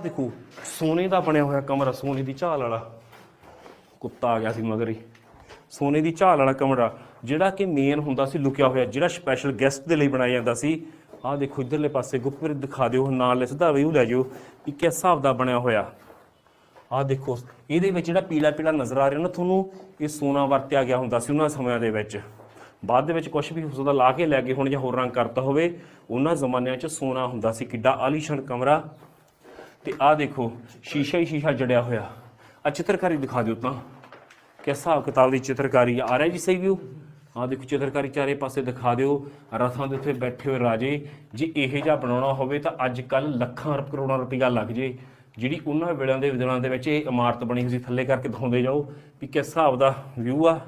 ਆ ਦੇਖੋ, ਸੋਨੇ ਦਾ ਬਣਿਆ ਹੋਇਆ ਕਮਰਾ, ਸੋਨੇ ਦੀ ਝਾਲ ਵਾਲਾ। ਕੁੱਤਾ ਆ ਗਿਆ ਸੀ ਮਗਰ ਹੀ। ਸੋਨੇ ਦੀ ਝਾਲ ਵਾਲਾ ਕਮਰਾ, ਜਿਹੜਾ ਕਿ ਮੇਨ ਹੁੰਦਾ ਸੀ, ਲੁਕਿਆ ਹੋਇਆ, ਜਿਹੜਾ ਸਪੈਸ਼ਲ ਗੈਸਟ ਦੇ ਲਈ ਬਣਾਇਆ ਜਾਂਦਾ ਸੀ। ਆਹ ਦੇਖੋ, ਇਧਰਲੇ ਪਾਸੇ ਗੁੱਪਰ ਦਿਖਾ ਦਿਓ, ਨਾਲ ਸਿੱਧਾ ਵੀ ਲੈ ਜਾਓ, ਵੀ ਕਿਸ ਹਿਸਾਬ ਦਾ ਬਣਿਆ ਹੋਇਆ। ਆਹ ਦੇਖੋ, ਇਹਦੇ ਵਿੱਚ ਜਿਹੜਾ ਪੀਲਾ ਪੀਲਾ ਨਜ਼ਰ ਆ ਰਿਹਾ ਨਾ ਤੁਹਾਨੂੰ, ਇਹ ਸੋਨਾ ਵਰਤਿਆ ਗਿਆ ਹੁੰਦਾ ਸੀ ਉਹਨਾਂ ਸਮਿਆਂ ਦੇ ਵਿੱਚ। ਬਾਅਦ ਦੇ ਵਿੱਚ ਕੁਝ ਵੀ ਹੋ ਸਕਦਾ ਲਾ ਕੇ ਲੈ ਗਏ ਹੁਣ ਜਾਂ ਹੋਰ ਰੰਗ ਕਰਤਾ ਹੋਵੇ, ਉਹਨਾਂ ਜ਼ਮਾਨਿਆਂ 'ਚ ਸੋਨਾ ਹੁੰਦਾ ਸੀ, ਕਿੱਡਾ ਆਲੀਸ਼ਾਨ ਕਮਰਾ। ਤੇ ਆਹ ਦੇਖੋ ਸ਼ੀਸ਼ਾ ਹੀ ਸ਼ੀਸ਼ਾ ਜੜਿਆ ਹੋਇਆ। ਆ ਚਿੱਤਰਕਾਰੀ ਦਿਖਾ ਦਿਓ ਤਾਂ। ਕਿਸ ਕਿਤਾਬ ਦੀ ਚਿੱਤਰਕਾਰੀ ਆ ਰਿਹਾ ਜੀ ਸਹੀ ਵਿਊ ਆਹ ਦੇਖੋ ਚਿੱਤਰਕਾਰੀ ਚਾਰੇ ਪਾਸੇ ਦਿਖਾ ਦਿਓ। ਰਥਾਂ ਦੇ ਉੱਤੇ ਬੈਠੇ ਹੋਏ ਰਾਜੇ ਜੇ ਇਹ ਜਿਹਾ ਬਣਾਉਣਾ ਹੋਵੇ ਤਾਂ ਅੱਜ ਕੱਲ ਲੱਖਾਂ ਰੁਪ ਕਰੋੜਾਂ ਰੁਪਈਆ ਲੱਗ ਜੇ। ਜਿਹੜੀ ਉਹਨਾਂ ਵੇਲਿਆਂ ਦੇ ਵਿਦਵਾਨਾਂ ਦੇ ਵਿੱਚ ਇਹ ਇਮਾਰਤ ਬਣੀ ਹੋਈ ਸੀ ਥੱਲੇ ਕਰਕੇ ਦਿਖਾਉਂਦੇ ਜਾਓ ਵੀ ਕਿਸ ਹਿਸਾਬ ਦਾ ਵਿਊ ਆ।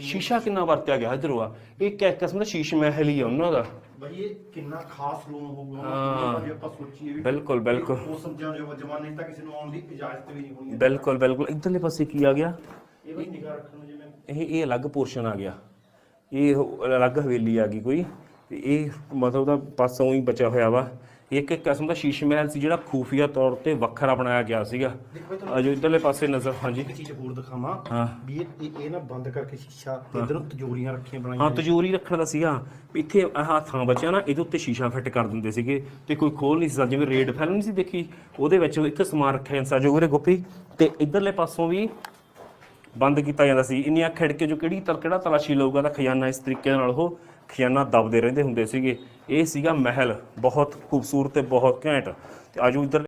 ਸ਼ੀਸ਼ਾ ਕਿੰਨਾ ਵਰਤਿਆ ਗਿਆ ਇਧਰੋਂ ਆ। ਇਹ ਕਿਸਮ ਦਾ ਸ਼ੀਸ਼ ਮਹਿਲ ਹੀ ਆ ਉਹਨਾਂ ਦਾ। ਬਈ ਇਹ ਕਿੰਨਾ ਖਾਸ ਰੂਮ ਹੋਊਗਾ ਹਾਂ। ਜੇ ਆਪਾਂ ਸੋਚੀਏ ਵੀ ਬਿਲਕੁਲ, ਬਿਲਕੁਲ। ਉਹ ਸਮਝਾਂ ਜੋ ਜਮਾਨੇ 'ਚ ਤਾਂ ਕਿਸੇ ਨੂੰ ਆਉਣ ਦੀ ਇਜਾਜ਼ਤ ਵੀ ਨਹੀਂ ਹੋਣੀ ਹੈ। ਬਿਲਕੁਲ ਬਿਲਕੁਲ ਇਧਰਲੇ ਪਾਸੇ ਕੀ ਆ ਗਿਆ ਇਹ ਬਈ ਨਿਗਾਹ ਰੱਖਣ ਨੂੰ ਜਿਵੇਂ ਇਹ ਇਹ ਅਲੱਗ ਪੋਰਸ਼ਨ ਆ ਗਿਆ ਇਹ ਉਹ ਅਲੱਗ ਹਵੇਲੀ ਆ ਗਈ ਕੋਈ ਤੇ ਇਹ ਮਤਲਬ ਦਾ ਪਾਸੋਂ ਹੀ ਬਚਿਆ ਹੋਇਆ ਵਾ ਇੱਕ ਇੱਕ ਕਿਸਮ ਦਾ ਸ਼ੀਸ਼ ਮਹਿਲ ਸੀ ਜਿਹੜਾ ਖੂਫੀਆ ਤੌਰ ਤੇ ਵੱਖਰਾ ਬਣਾਇਆ ਗਿਆ ਸੀਗਾ। ਅਜੋ ਇਧਰਲੇ ਪਾਸੇ ਨਜ਼ਰ ਹਾਂਜੀ। ਇੱਕ ਚੀਜ਼ ਹੋਰ ਦਿਖਾਵਾਂ ਹਾਂ। ਵੀ ਇਹ ਇਹ- ਇਹ ਨਾ ਬੰਦ ਕਰਕੇ ਸ਼ੀਸ਼ਾ ਤੇ ਇਧਰੋਂ ਤਜੋਰੀਆਂ ਰੱਖੀਆਂ ਹਾਂ ਬਣਾਈਆਂ ਤਜੂਰੀ ਰੱਖਣ ਦਾ ਸੀਗਾ ਵੀ ਇੱਥੇ ਆਹ ਥਾਂ ਬਚਿਆ ਨਾ ਇਹਦੇ ਉੱਤੇ ਸ਼ੀਸ਼ਾ ਫਿੱਟ ਕਰ ਦਿੰਦੇ ਸੀਗੇ ਤੇ ਕੋਈ ਖੋਲ ਨਹੀਂ ਸੀ ਸਕਦਾ ਜਿਵੇਂ ਰੇਡ ਫਿਲਮ ਨਹੀਂ ਸੀ ਦੇਖੀ। ਉਹਦੇ ਵਿੱਚ ਇੱਥੇ ਸਮਾਨ ਰੱਖਿਆ ਜਾਂਦਾ ਜੋ ਉਹਰੇ ਗੋਪੀ। ਤੇ ਇਧਰਲੇ ਪਾਸੋਂ ਵੀ ਬੰਦ ਕੀਤਾ ਜਾਂਦਾ ਸੀ। ਇੰਨੀਆਂ ਖਿੜਕੇ ਜੋ ਕਿਹੜੀ ਤਲ ਕਿਹੜਾ ਤਲਾਸ਼ੀ ਲਊਗਾ ਤਾਂ ਖਜ਼ਾਨਾ ਇਸ ਤਰੀਕੇ ਨਾਲ ਉਹ। ਖਜ਼ਾਨਾ ਦਬਦੇ ਰਹਿੰਦੇ ਹੁੰਦੇ ਸੀਗੇ। ਇਹ ਸੀਗਾ ਮਹਿਲ, ਬਹੁਤ ਖੂਬਸੂਰਤ ਤੇ ਬਹੁਤ ਘੈਂਟ। ਤੇ ਆਜੋ ਇਧਰ